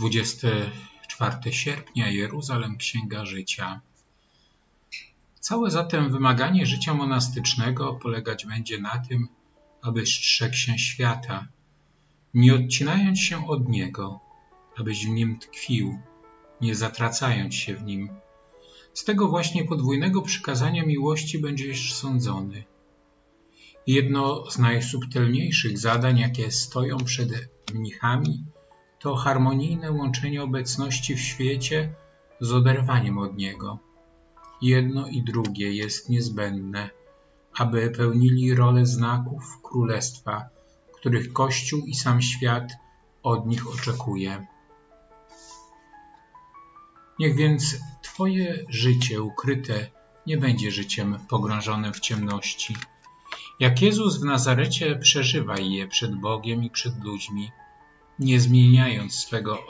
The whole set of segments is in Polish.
24 sierpnia Jeruzalem Księga Życia. Całe zatem wymaganie życia monastycznego polegać będzie na tym, abyś strzegł się świata, nie odcinając się od niego, abyś w nim tkwił, nie zatracając się w nim. Z tego właśnie podwójnego przykazania miłości będziesz sądzony. Jedno z najsubtelniejszych zadań, jakie stoją przed mnichami, to harmonijne łączenie obecności w świecie z oderwaniem od niego. Jedno i drugie jest niezbędne, aby pełnili rolę znaków królestwa, których Kościół i sam świat od nich oczekuje. Niech więc Twoje życie ukryte nie będzie życiem pogrążonym w ciemności. Jak Jezus w Nazarecie przeżywaj je przed Bogiem i przed ludźmi, nie zmieniając swego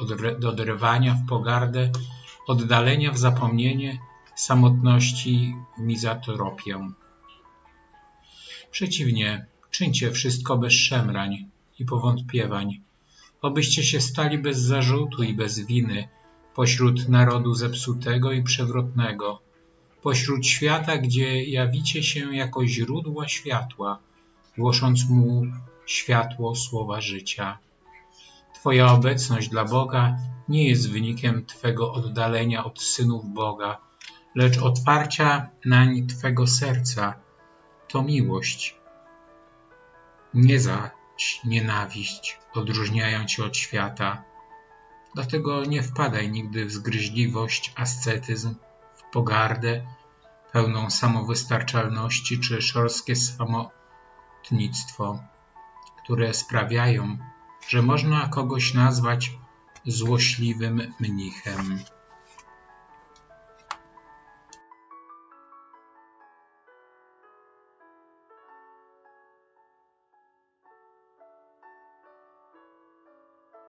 odrywania w pogardę, oddalenia w zapomnienie, samotności w mizantropię. Przeciwnie, czyńcie wszystko bez szemrań i powątpiewań, obyście się stali bez zarzutu i bez winy pośród narodu zepsutego i przewrotnego, pośród świata, gdzie jawicie się jako źródła światła, głosząc mu światło słowa życia. Twoja obecność dla Boga nie jest wynikiem Twego oddalenia od synów Boga, lecz otwarcia nań Twego serca. To miłość, nie zaś nienawiść odróżniają Cię od świata. Dlatego nie wpadaj nigdy w zgryźliwość, ascetyzm, w pogardę, pełną samowystarczalności czy szorskie samotnictwo, które sprawiają, że można kogoś nazwać złośliwym mnichem.